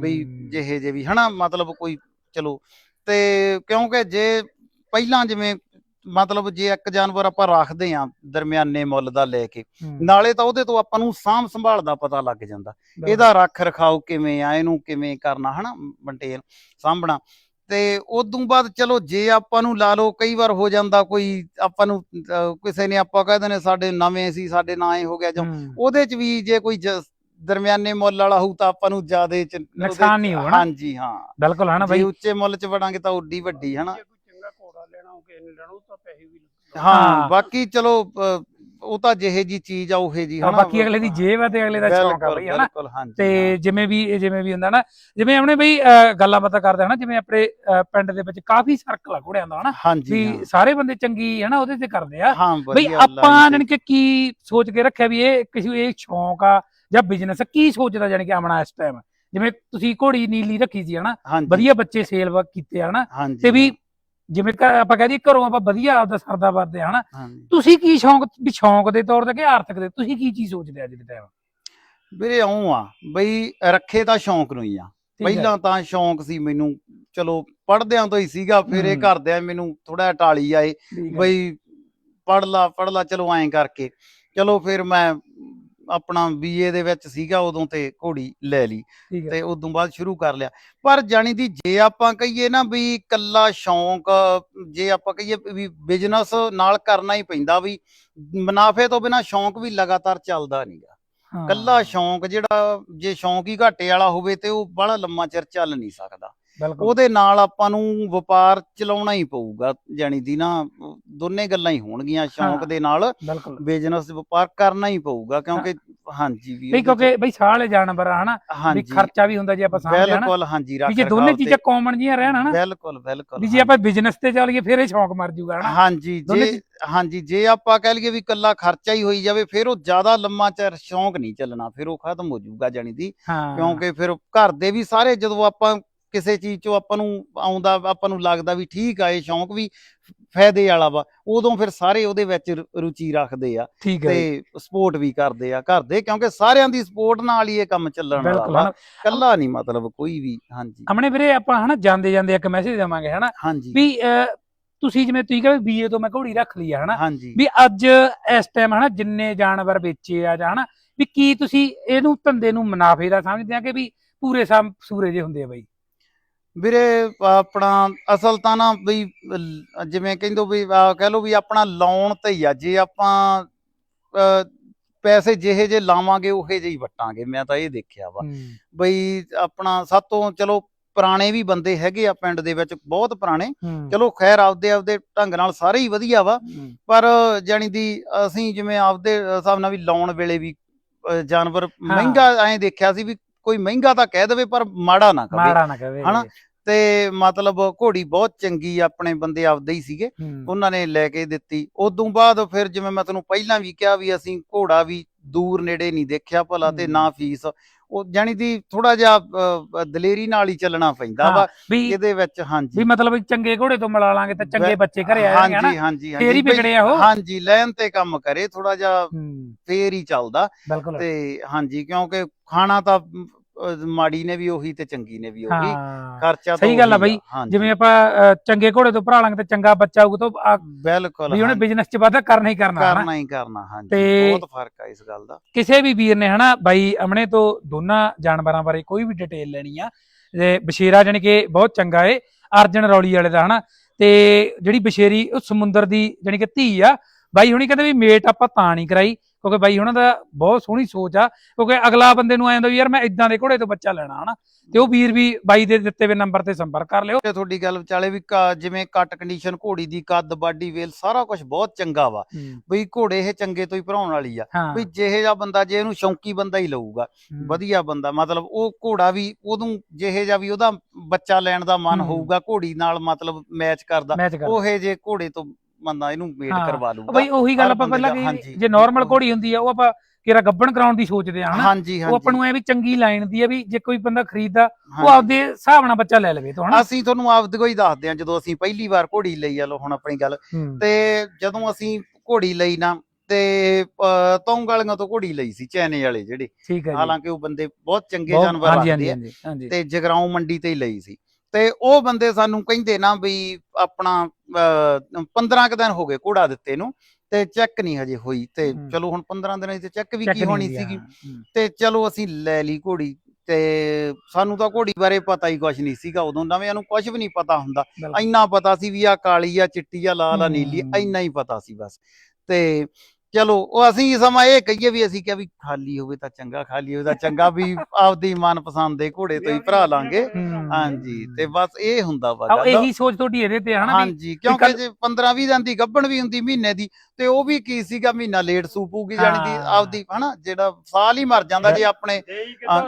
ਵੀ ਜਿਹੇ ਜੇ ਵੀ ਹਨਾ? ਮਤਲਬ ਕੋਈ ਚਲੋ। ਤੇ ਕਿਉਂਕਿ ਜੇ ਪਹਿਲਾਂ ਜਿਵੇਂ ਮਤਲਬ ਜੇ ਇੱਕ ਜਾਨਵਰ ਆਪਾਂ ਰੱਖਦੇ ਆ ਦਰਮਿਆਨੇ ਮੁੱਲ ਦਾ ਲੈ ਕੇ ਨਾਲੇ ਤਾਂ ਉਹਦੇ ਤੋਂ ਆਪਾਂ ਨੂੰ ਸਾਂਭ ਸੰਭਾਲ ਦਾ ਪਤਾ ਲੱਗ ਜਾਂਦਾ। ਇਹਦਾ ਰੱਖ ਰਖਾਓ ਕਿਵੇਂ ਆ ਇਹਨੂੰ ਕਿਵੇਂ ਕਰਨਾ ਹਨਾ? ਮੇਨਟੇਨ ਸਾਂਭਣਾ। ਤੇ ਉਦੋਂ ਬਾਅਦ ਚਲੋ ਜੇ ਆਪਾਂ ਨੂੰ ਲਾ ਲਓ ਕਈ ਵਾਰ ਹੋ ਜਾਂਦਾ ਕੋਈ ਆਪਾਂ ਨੂੰ ਕਿਸੇ ਨੇ ਆਪਾਂ ਕਹਿੰਦੇ ਨੇ ਸਾਡੇ ਨਵੇਂ ਸੀ ਸਾਡੇ ਨਾਂ ਇਹ ਹੋ ਗਿਆ ਜਾਂ ਉਹਦੇ ਚ ਵੀ ਜੇ ਕੋਈ ਜ- ਦਰਮਿਆਨੇ ਮੁੱਲ ਵਾਲਾ ਹੋਊ ਤਾਂ ਆਪਾਂ ਨੂੰ ਜ਼ਿਆਦੇ ਚ ਨੁਕਸਾਨ ਨਹੀਂ ਹੋਣਾ। ਹਾਂਜੀ ਹਾਂ ਬਿਲਕੁਲ ਹਨਾ ਜੇ ਬਈ ਉੱਚੇ ਮੁੱਲ ਚ ਵੜਾਂਗੇ ਤਾਂ ਉੱਡੀ ਵੱਡੀ ਹਨਾ ਜੇ ਕੋਈ ਚੰਗਾ ਘੋੜਾ ਲੈਣਾ ਹੋ ਕਿਸੇ ਨੇ ਲੈਣਾ ਉਹ ਤਾਂ ਪੈਸੇ ਵੀ ਲੱਗਣਗੇ। ਹਾਂ ਹਾਂ। ਬਾਕੀ ਚਲੋ ਉਹ ਤਾਂ ਜਿਹੇ ਜੀ ਚੀਜ਼ ਆ ਉਹੇ ਜੀ ਆ ਬਾਕੀ ਅਗਲੇ ਦੀ ਜੇਬ ਆ ਤੇ ਅਗਲੇ ਦਾ ਸ਼ੌਂਕ ਆ ਬਈ ਹਨਾ? ਤੇ ਜਿਵੇਂ ਵੀ ਜਿਵੇਂ ਵੀ ਹੁੰਦਾ ਨਾ ਜਿਵੇਂ ਆਪਣੇ ਬਈ ਗੱਲਾਂ ਬਾਤਾਂ ਕਰਦੇ ਹਨਾ ਜਿਵੇਂ ਆਪਣੇ ਪਿੰਡ ਦੇ ਵਿੱਚ ਕਾਫੀ ਸਰਕਲ ਆ ਘੋੜਿਆਂ ਦਾ ਹਨਾ? ਵੀ। ਸਾਰੇ ਬੰਦੇ ਚੰਗੀ ਹਨਾ ਉਹਦੇ ਤੇ ਕਰਦੇ ਆ। ਬਈ ਆਪਾਂ ਜਾਣੀ ਕਿ ਕੀ ਸੋਚ ਕੇ ਰੱਖਿਆ ਵੀ ਇਹ ਕਿਸੇ ਇਹ ਸ਼ੌਂਕ ਆ ਜਾਂ ਬਿਜ਼ਨਸ ਕੀ ਸੋਚਦਾ ਜਾਣੀ ਕਿ ਆਮਣਾ ਇਸ ਟਾਈਮ ਜਿਵੇਂ ਤੁਸੀਂ ਘੋੜੀ ਨੀਲੀ ਰੱਖੀ ਸੀ ਹਨਾ? ਵਧੀਆ ਬੱਚੇ ਸੇਲ ਕੀਤੇ ਹਨਾ? ਤੇ ਵੀ ਜਿਵੇਂ ਆਪਾਂ ਕਹਦੇ ਘਰੋਂ ਆਪਾਂ ਵਧੀਆ ਆਪਦਾ ਸਰਦਾ ਵਰਦੇ ਹਨਾ? ਹਾਂਜੀ। ਤੁਸੀਂ ਕੀ ਸ਼ੌਂਕ ਵੀ ਸ਼ੌਂਕ ਦੇ ਤੌਰ ਤੇ ਕਿ ਆਰਥਿਕ ਦੇ? ਤੁਸੀਂ ਕੀ ਚੀਜ਼ ਸੋਚਦੇ ਅੱਜ ਦੇ ਟਾਈਮ ਵੀਰੇ ਆਉਂ ਆ ਬਈ ਰੱਖੇ ਤਾਂ ਸ਼ੌਂਕ ਨੂੰ ਹੀ ਆ। ਪਹਿਲਾਂ ਤਾਂ ਸ਼ੌਂਕ ਸੀ ਮੈਨੂੰ ਚਲੋ ਪੜਦਿਆਂ ਤੋਂ ਹੀ ਸੀਗਾ ਫਿਰ ਇਹ ਹੂੰ। ਘਰਦਿਆਂ ਮੈਨੂੰ ਥੋੜਾ ਟਾਲੀ ਆਏ ਬਈ ਪੜ ਲਾ ਪੜ ਲਾ ਚਲੋ ਐਂ ਕਰਕੇ। ਚਲੋ ਫਿਰ ਮੈਂ ਆਪਣਾ ਬੀਏ ਦੇ ਵਿੱਚ ਸੀਗਾ ਉਦੋਂ ਤੇ ਘੋੜੀ ਲੈ ਲਈ ਠੀਕ ਹੈ। ਤੇ ਉਦੋਂ ਬਾਅਦ ਸ਼ੁਰੂ ਕਰ ਲਿਆ। ਪਰ ਜਾਣੀ ਦੀ ਜੇ ਆਪਾਂ ਕਹੀਏ ਨਾ ਵੀ ਕੱਲਾ ਸ਼ੌਂਕ ਜੇ ਆਪਾਂ ਕਹੀਏ ਵੀ ਬਿਜ਼ਨਸ ਨਾਲ ਕਰਨਾ ਹੀ ਪੈਂਦਾ ਵੀ ਮੁਨਾਫੇ ਤੋਂ ਬਿਨਾ ਸ਼ੌਂਕ ਵੀ ਲਗਾਤਾਰ ਚੱਲਦਾ ਨਹੀਂਗਾ। ਹਾਂ। ਕੱਲਾ ਸ਼ੌਂਕ ਜਿਹੜਾ ਜੇ ਸ਼ੌਂਕ ਹੀ ਘਾਟੇ ਵਾਲਾ ਹੋਵੇ ਤੇ ਉਹ ਬੜਾ ਲੰਮਾ ਚਿਰ ਚੱਲ ਨਹੀਂ ਸਕਦਾ। ਉਹਦੇ ਨਾਲ ਆਪਾਂ ਨੂੰ ਵਪਾਰ ਚਲਾਉਣਾ ਹੀ ਪਊਗਾ ਜਾਣੀ ਦੀ ਨਾ ਦੋਨੇ ਗੱਲਾਂ ਹੀ ਹੋਣਗੀਆਂ ਸ਼ੌਂਕ। ਦੇ ਨਾਲ ਬਿਜ਼ਨਸ ਵਪਾਰ ਕਰਨਾ ਹੀ ਪਊਗਾ ਕਿਉਂਕਿ ਹਾਂਜੀ ਵੀ ਚ- ਕਿਉਂਕਿ ਬਈ ਸਾਲੇ ਜਾਨਵਰ ਆ ਹਨਾ? ਵੀ ਖਰਚਾ ਵੀ ਹੁੰਦਾ ਜੇ ਆਪਾਂ ਸਾਹਮਣੇ ਬਿਲਕੁਲ ਹਾਂਜੀ ਰੱਖ ਵੀ ਜੇ ਦੋਨੇ ਚੀਜ਼ਾਂ ਕਾਮਨ ਜੀਆਂ ਰਹਿਣ ਹਨਾ? ਬਿਲਕੁਲ ਬਿਲਕੁਲ ਵੀ ਜੇ ਆਪਾਂ ਬਿਜ਼ਨਸ ਤੇ ਚੱਲੀਏ ਫਿਰ ਇਹ ਸ਼ੌਂਕ ਮਰ ਜੂਗਾ ਹਨਾ? ਹਾਂਜੀ ਜੇ ਹਾਂਜੀ ਜੇ ਆਪਾਂ ਕਹਿ ਲਈਏ ਵੀ ਕੱਲਾ ਖਰਚਾ ਹੀ ਹੋਈ ਜਾਵੇ ਫਿਰ ਉਹ ਜ਼ਿਆਦਾ ਲੰਮਾ ਚਿਰ ਸ਼ੌਂਕ ਨਹੀਂ ਚੱਲਣਾ ਫਿਰ ਉਹ ਖਤਮ ਹੋ ਜਾਊਗਾ ਜਾਣੀ ਦੀ ਕਿਉਂਕਿ ਫਿਰ ਘਰ ਦੇ ਵੀ ਸਾਰੇ ਜਦੋਂ ਆਪਾਂ ਕਿਸੇ ਚੀਜ਼ ਚੋਂ ਆਪਾਂ ਨੂੰ ਆਉਂਦਾ ਆਪਾਂ ਨੂੰ ਲੱਗਦਾ ਵੀ ਠੀਕ ਆ ਇਹ ਸ਼ੌਂਕ ਵੀ ਫਾਇਦੇ ਵਾਲਾ ਵਾ ਉਦੋਂ ਫਿਰ ਸਾਰੇ ਉਹਦੇ ਵਿੱਚ ਰੁਚੀ ਰੱਖਦੇ ਆ ਤੇ ਸਪੋਰਟ ਵੀ ਕਰਦੇ ਆ ਘਰ ਦੇ ਕਿਉਂਕਿ ਸਾਰਿਆਂ ਦੀ ਸਪੋਰਟ ਨਾਲ ਹੀ ਇਹ ਕੰਮ ਚੱਲਣ ਵਾਲਾ ਵਾ। ਕੱਲਾ ਨਹੀਂ ਮਤਲਬ ਕੋਈ ਵੀ ਹਾਂਜੀ। ਅਮਨੇ ਵੀਰੇ ਆਪਾਂ ਹਨਾ ਜਾਂਦੇ ਜਾਂਦੇ ਇੱਕ ਮੈਸੇਜ ਦੇਵਾਂਗੇ ਹਨਾ। ਹਾਂਜੀ। ਵੀ ਤੁਸੀਂ ਜਿਵੇਂ ਤੁਸੀਂ ਕਹਿੰਦੇ ਬੀਏ ਤੋਂ ਮੈਂ ਘੋੜੀ ਰੱਖ ਲਈ ਆ ਹਨਾ। ਵੀ ਅੱਜ ਇਸ ਟਾਈਮ ਹਨਾ ਜਿੰਨੇ ਜਾਨਵਰ ਵੇਚੇ ਆ ਜਾਂ ਹਨਾ ਵੀ ਕੀ ਤੁਸੀਂ ਇਹਨੂੰ ਧੰਦੇ ਨੂੰ ਮੁਨਾਫੇ ਦਾ ਸਮਝਦੇ ਆ ਕਿ ਵੀ ਪੂਰੇ ਸਾਮ ਸੂਰੇ ਜੇ ਹੁੰਦੇ ਆ ਬਈ? ਵੀਰੇ ਆਪਣਾ ਅਸਲ ਤਾਂ ਨਾ ਵੀ ਲ- ਜਿਵੇਂ ਕਹਿੰਦੋ ਵੀ ਕਹਿ ਲਓ ਵੀ ਆਪਣਾ ਲਾਉਣ ਤੇ ਹੀ ਆ। ਜੇ ਆਪਾਂ ਪੈਸੇ ਜਿਹੇ ਜੇ ਲਾਵਾਂਗੇ ਉਹੇ ਜਿਹੇ ਹੀ ਵਟਾਂਗੇ। ਮੈਂ ਤਾਂ ਇਹ ਦੇਖਿਆ ਵਾ। ਬਈ ਆਪਣਾ ਸਾਤੋਂ ਚਲੋ ਪੁਰਾਣੇ ਵੀ ਬੰਦੇ ਹੈਗੇ ਆ ਪਿੰਡ ਦੇ ਵਿੱਚ ਬਹੁਤ ਪੁਰਾਣੇ। ਚਲੋ ਖੈਰ ਆਪਦੇ ਆਪਦੇ ਢੰਗ ਨਾਲ ਸਾਰੇ ਹੀ ਵਧੀਆ ਵਾ। ਪਰ ਜਾਣੀ ਦੀ ਅਸੀਂ ਜਿਵੇਂ ਆਪਦੇ ਹਿਸਾਬ ਨਾਲ ਵੀ ਲਾਉਣ ਵੇਲੇ ਵੀ ਜਾਨਵਰ ਮਹਿੰਗਾ ਐਂ ਦੇਖਿਆ ਸੀ ਵੀ ਕੋਈ ਮਹਿੰਗਾ ਤਾਂ ਕਹਿ ਦੇਵੇ ਪਰ ਮਾੜਾ ਨਾ ਕਵੇ। ਮਾੜਾ ਨਾ ਕਹਵੇ ਹਨਾ? ਤੇ ਮਤਲਬ ਘੋੜੀ ਬਹੁਤ ਚੰਗੀ ਆ, ਆਪਣੇ ਬੰਦੇ ਆਪਦੇ ਹੀ ਸੀਗੇ। ਹੂੰ। ਉਹਨਾਂ ਨੇ ਲੈ ਕੇ ਦਿੱਤੀ। ਉਦੋਂ ਬਾਅਦ ਫਿਰ ਜਿਵੇਂ ਮੈਂ ਤੁਹਾਨੂੰ ਪਹਿਲਾਂ ਵੀ ਕਿਹਾ ਵੀ ਅਸੀਂ ਘੋੜਾ ਵੀ ਦੂਰ ਨੇੜੇ ਨਹੀਂ ਦੇਖਿਆ ਭਲਾ ਤੇ। ਨਾ ਫੀਸ। ਉਹ ਜਾਣੀ ਦੀ ਥੋੜਾ ਜਿਹਾ ਦਲੇਰੀ ਨਾਲ ਹੀ ਚੱਲਣਾ ਪੈਂਦਾ ਵਾ ਹਾਂ, ਵੀ। ਇਹਦੇ ਵਿੱਚ ਵੀ ਹਾਂਜੀ ਮਤਲਬ ਚੰਗੇ ਘੋੜੇ ਤੋਂ ਮਿਲਾ ਲਾਂਗੇ ਤਾਂ ਚੰਗੇ ਬੱਚੇ ਘਰੇ ਆ ਜਾਣਗੇ ਹਨਾ ਹਾਂਜੀ ਹਾਂਜੀ। ਫੇਰ ਹੀ ਬਈ- ਵਿਗੜੇ ਆ ਉਹ। ਹਾਂਜੀ ਲੈਣ ਤੇ ਕੰਮ ਕਰੇ ਥੋੜਾ ਜਿਹਾ ਹੂੰ। ਫੇਰ ਹੀ ਚੱਲਦਾ। ਬਿਲਕੁਲ। ਤੇ ਹਾਂਜੀ ਕਿਉਂਕਿ ਖਾਣਾ ਤਾਂ ਅਹ, ਮਾੜੀ ਨੇ ਵੀ ਉਹੀ ਤੇ ਚੰਗੀ ਨੇ ਵੀ ਉਹੀ। ਹਾਂ। ਖਰਚਾ ਤਾਂ ਸਹੀ ਗੱਲ ਆ ਉਹੀ ਬਈ, ਹਾਂਜੀ, ਜਿਵੇਂ ਆਪਾਂ ਚੰਗੇ ਘੋੜੇ ਤੋਂ ਭਰਾ ਲਾਂਗੇ ਤਾਂ ਚੰਗਾ ਬੱਚਾ ਆਊਗਾ ਤਾਂ ਆ- ਬਿਲਕੁਲ ਵੀ ਉਹਨੇ ਹਾਂਜੀ, ਬਿਜ਼ਨਸ 'ਚ ਵਾਧਾ ਕਰਨਾ ਹੀ ਕਰਨਾ ਹਨਾ? ਕਰਨਾ ਹੀ ਕਰਨਾ ਹਾਂਜੀ। ਤੇ- ਬਹੁਤ ਫ਼ਰਕ ਆ ਇਸ ਗੱਲ ਦਾ। ਕਿਸੇ ਵੀ ਵੀਰ ਨੇ ਹਨਾ ਬਾਈ ਅਮਨੇ ਤੋਂ ਦੋਨਾਂ ਜਾਨਵਰਾਂ ਬਾਰੇ ਕੋਈ ਵੀ ਡਿਟੇਲ ਲੈਣੀ ਆ ਤੇ ਬਸ਼ੇਰਾ ਜਾਣੀ ਕਿ ਬਹੁਤ ਚੰਗਾ ਏ ਅਰਜਨ ਰੌਲੀ ਵਾਲੇ ਦਾ ਹਨਾ? ਤੇ ਜਿਹੜੀ ਬਸ਼ੇਰੀ ਉਹ ਸਮੁੰਦਰ ਦੀ ਜਾਣੀ ਕਿ ਧੀ ਆ ਬਾਈ ਹੁਣੀ ਕਹਿੰਦੇ ਵੀ ਮੇਟ ਆਪਾਂ ਤਾਂ ਨਹੀਂ ਕਰਾਈ ਕਿਉਂਕਿ ਬਾਈ ਉਹਨਾਂ ਦਾ ਬਹੁਤ ਸੋਹਣੀ ਸੋਚ ਆ ਕਿਉਂਕਿ ਅਗਲਾ ਬੰਦੇ ਨੂੰ ਐਂ ਹੁੰਦਾ ਵੀ ਯਾਰ ਮੈਂ ਇਦਾਂ ਦੇ ਘੋੜੇ ਤੋਂ ਬੱਚਾ ਲੈਣਾ ਹਨਾ? ਤੇ ਉਹ ਵੀਰ ਵੀ ਬਾਈ ਦੇ ਦਿੱਤੇ ਹੋਏ ਨੰਬਰ ਤੇ ਸੰਪਰਕ ਕਰ ਲਿਓ। ਤੇ ਤੁਹਾਡੀ ਗੱਲ ਵਿਚਾਲੇ ਵੀ ਜਿਵੇਂ ਕੱਟ ਕੰਡੀਸ਼ਨ ਘੋੜੀ ਦੀ ਕੱਦ ਬਾਡੀ ਵੇਲ ਸਾਰਾ ਕੁਝ ਬਹੁਤ ਚੰਗਾ ਵਾ। ਬਈ ਘੋੜੇ ਇਹ ਚੰਗੇ ਤੋਂ ਹੀ ਭਰਾਉਣ ਵਾਲੀ ਆ। ਵੀ ਜਿਹੇ ਜਿਹਾ ਬੰਦਾ ਜੇ ਇਹਨੂੰ ਸ਼ੌਂਕੀ ਬੰਦਾ ਹੀ ਲਊਗਾ। ਵਧੀਆ ਬੰਦਾ ਮਤਲਬ ਉਹ ਘੋੜਾ ਵੀ ਉਹਨੂੰ ਜਿਹੇ ਜਿਹਾ ਵੀ ਉਹਦਾ ਬੱਚਾ ਲੈਣ ਦਾ ਮਨ। ਹੋਊਗਾ ਘੋੜੀ ਨਾਲ ਮਤਲਬ ਮੈਚ ਕਰਦਾ ਉਹੇ ਜੇ ਘੋੜੇ ਤੋਂ ਬੰਦਾ ਇਹਨੂੰ ਮੇਟ ਹਾਂ। ਕਰਵਾ ਲੂਗਾ ਬਈ ਉਹੀ ਗੱਲ ਹਰ ਆਪਾਂ ਬੰਦੇ ਪਹਿਲਾਂ ਦਾ, ਹਾਂਜੀ। ਜੇ ਨਾਰਮਲ। ਘੋੜੀ ਹੁੰਦੀ ਆ ਉਹ ਆਪਾਂ ਕਿਹੜਾ ਗੱਬਣ ਕਰਾਉਣ ਦੀ ਸੋਚਦੇ ਆ ਹਨਾ ਹਾਂਜੀ ਉਹ ਆਪਾਂ ਨੂੰ ਐ ਵੀ ਚੰਗੀ ਲਾਈਨ ਦੀ ਆ ਵੀ ਜੇ ਕੋਈ ਬੰਦਾ ਖਰੀਦਦਾ ਉਹ ਹਾਂਜੀ। ਆਪਦੇ ਹਿਸਾਬ ਨਾਲ ਬੱਚਾ ਲੈ ਲਵੇ ਤੋਂ ਹਨਾ ਅਸੀਂ ਤੁਹਾਨੂੰ ਆਪਦੇ ਕੋਈ ਦੱਸਦੇ ਹਾਂ ਜਦੋਂ ਅਸੀਂ ਪਹਿਲੀ ਵਾਰ ਘੋੜੀ ਲਈ ਆ ਲੋ ਹੁਣ ਆਪਣੀ ਗੱਲ ਹੂੰ। ਤੇ ਜਦੋਂ ਅਸੀਂ ਘੋੜੀ ਲਈ ਨਾ ਤੇ ਅਹ, ਤੌਂਗਾਲੀਆਂ ਤੋਂ ਘੋੜੀ ਲਈ ਸੀ ਚੈਨੇ ਵਾਲੇ ਜਿਹੜੇ ਠੀਕ ਹੈ ਜੀ ਹਾਲਾਂਕਿ ਉਹ ਬੰਦੇ ਬਹੁਤ ਚੰਗੇ ਬਹੁਤ- ਜਾਨਵਰ ਹਾਂਜੀ ਰੱਖਦੇ ਆ ਹਾਂਜੀ ਹਾਂਜੀ ਤੇ ਜਗਰਾਉਂ ਮੰਡੀ ਤੇ ਹੀ ਲਈ ਸੀ ਤੇ ਉਹ ਬੰਦੇ ਸਾਨੂੰ ਕਹਿੰਦੇ ਨਾ ਵੀ ਆਪਣਾ 15 ਕੁ ਦਿਨ ਹੋ ਗਏ ਘੋੜਾ ਦਿੱਤੇ ਨੂੰ ਤੇ ਚੈੱਕ ਨਹੀਂ ਹਜੇ ਹੋਈ ਤੇ। ਚਲੋ ਹੁਣ 15 ਦਿਨਾਂ ਦੀ ਤੇ ਚੈੱਕ ਵੀ ਕੀ ਹੋਣੀ ਸੀਗੀ। ਤੇ ਚਲੋ ਅਸੀਂ ਲੈ ਲਈ ਘੋੜੀ ਤੇ ਸਾਨੂੰ ਤਾਂ ਘੋੜੀ ਬਾਰੇ ਪਤਾ ਹੀ ਕੁਝ ਨਹੀਂ ਸੀਗਾ ਉਦੋਂ ਨਵਿਆਂ ਨੂੰ ਕੁਝ ਵੀ ਨਹੀਂ ਪਤਾ ਹੁੰਦਾ। ਇੰਨਾ ਪਤਾ ਸੀ ਵੀ ਆ ਕਾਲੀ ਆ ਚਿੱਟੀ ਆ ਲਾਲ ਆ ਨੀਲੀ ਇੰਨਾ ਹੀ ਪਤਾ ਸੀ ਬਸ ਤੇ ਚਲੋ ਉਹ ਅਸੀਂ ਸਮਾਂ ਇਹ ਕਹੀਏ ਵੀ ਅਸੀਂ ਕਿਹਾ ਵੀ ਖਾਲੀ ਹੋਵੇ ਤਾਂ ਚੰਗਾ ਖਾਲੀ ਹੋਵੇ ਤਾਂ ਚੰਗਾ ਵੀ ਆਪਦੀ ਮਨਪਸੰਦ ਦੇ ਘੋੜੇ ਤੋਂ ਹੀ ਭਰਾ ਲਾਂਗੇ। ਹਾਂਜੀ ਤੇ ਬਸ ਇਹ ਹੁੰਦਾ ਵਾ ਆਹ ਗੱਲ। ਇਹੀ ਸੋਚ ਤੁਹਾਡੀ ਇਹਦੇ ਤੇ ਹਨਾ ਹਾਂਜੀ ਕਿਉਂਕਿ ਜੇ 15 20 ਦਿਨ ਦੀ ਗੱਭਣ ਵੀ ਹੁੰਦੀ ਮਹੀਨੇ ਦੀ ਤੇ ਉਹ ਵੀ ਕੀ ਸੀਗਾ ਮਹੀਨਾ ਲੇਟ ਸੂਪੂਗੀ ਜਾਣੀ ਦੀ। ਆਪਦੀ ਹਨਾ ਜਿਹੜਾ ਸਾਲ ਹੀ ਮਰ ਜਾਂਦਾ ਜੇ ਆਪਣੇ ਹਾਂਜੀ। ਹਾਂ,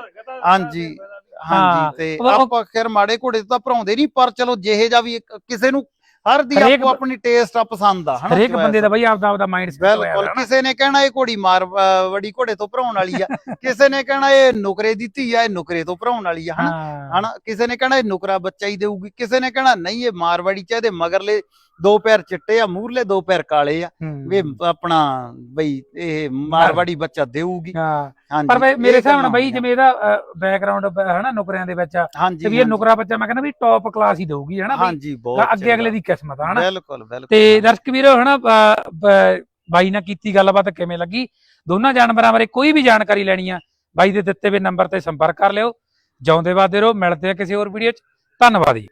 ਹਾਂਜੀ ਤੇ ਆਪਾਂ ਖੈਰ ਮਾੜੇ ਘੋੜੇ ਤੋਂ ਭਰਾਉਂਦੇ ਨਹੀਂ ਪਰ ਚਲੋ ਜਿਹੇ ਜਾ ਵੀ ਕਿਸੇ ਨੂੰ ਹਰ ਦੀ ਆਪੋ ਆਪਣੀ ਟੇਸਟ ਆ ਪਸੰਦ ਆ ਹਨਾ? ਹਰੇਕ ਬੰਦੇ ਦਾ। ਬਈ ਆਪਦਾ ਆਪਦਾ ਮਾਈਂਡ ਸੈਟ ਹੋਇਆ ਬਿਲਕੁਲ ਕਿਸੇ ਨੇ ਕਹਿਣਾ ਇਹ ਘੋੜੀ ਮਾਰ ਵੜੀ ਘੋੜੇ ਤੋਂ ਭਰਾਉਣ ਵਾਲੀ ਆ ਕਿਸੇ ਨੇ ਕਹਿਣਾ ਇਹ ਨੁਕਰੇ ਦੀ ਧੀ ਆ ਇਹ ਨੁਕਰੇ ਤੋਂ ਭਰਾਉਣ ਵਾਲੀ ਆ ਹਨਾ? ਹਨਾ? ਕਿਸੇ ਨੇ ਕਹਿਣਾ ਇਹ ਨੁਕਰਾ ਬੱਚਾ ਹੀ ਦੇਊਗੀ ਕਿਸੇ ਨੇ ਕਹਿਣਾ ਨਹੀਂ ਇਹ ਮਾਰਵਾੜੀ ਚ ਇਹਦੇ ਮਗਰਲੇ ਦੋ ਪੈਰ ਚਿੱਟੇ ਆ ਮੂਰਲੇ ਦੋ ਪੈਰ ਕਾਲੇ ਆ। ਵੀ ਆਪਣਾ ਬਈ ਇਹ ਮਾਰਵਾੜੀ ਬੱਚਾ ਦੇਊਗੀ। ਹਾਂ। ਪਰ ਮੇਰੇ ਹਿਸਾਬ ਨਾਲ ਬਈ। ਜਿਵੇਂ ਇਹਦਾ ਬੈਕਗ੍ਰਾਉਂਡ ਹਨਾ ਨੁਕਰਿਆਂ ਦੇ ਵਿੱਚ ਤੇ ਵੀ ਇਹ ਨੁਕਰਾ ਬੱਚਾ ਮੈਂ ਕਹਿੰਦਾ ਵੀ ਟੌਪ ਕਲਾਸ ਹੀ ਦਊਗੀ ਹਨਾ ਹਾਂਜੀ ਬਹੁਤ ਅੱਗੇ ਅਗਲੇ ਦੀ ਕਿਸਮਤ ਹਨਾ। ਬਿਲਕੁਲ ਬਿਲਕੁਲ। ਤੇ ਦਰਸ਼ਕ ਵੀਰੋ ਹਨਾ ਬਾਈ ਨਾਲ ਕੀਤੀ ਗੱਲਬਾਤ ਕਿਵੇਂ ਲੱਗੀ? ਦੋਨਾਂ ਜਾਨਵਰਾਂ ਬਾਰੇ ਕੋਈ ਵੀ ਜਾਣਕਾਰੀ ਲੈਣੀ ਆ ਬਾਈ ਦੇ ਦਿੱਤੇ ਹੋਏ ਨੰਬਰ ਤੇ ਸੰਪਰਕ ਕਰ ਲਿਓ। ਜਿਉਂਦੇ ਵਾਦੇ ਰਹੋ ਮਿਲਦੇ ਆ ਕਿਸੇ ਹੋਰ ਵੀਡੀਓ 'ਚ। ਧੰਨਵਾਦ ਜੀ।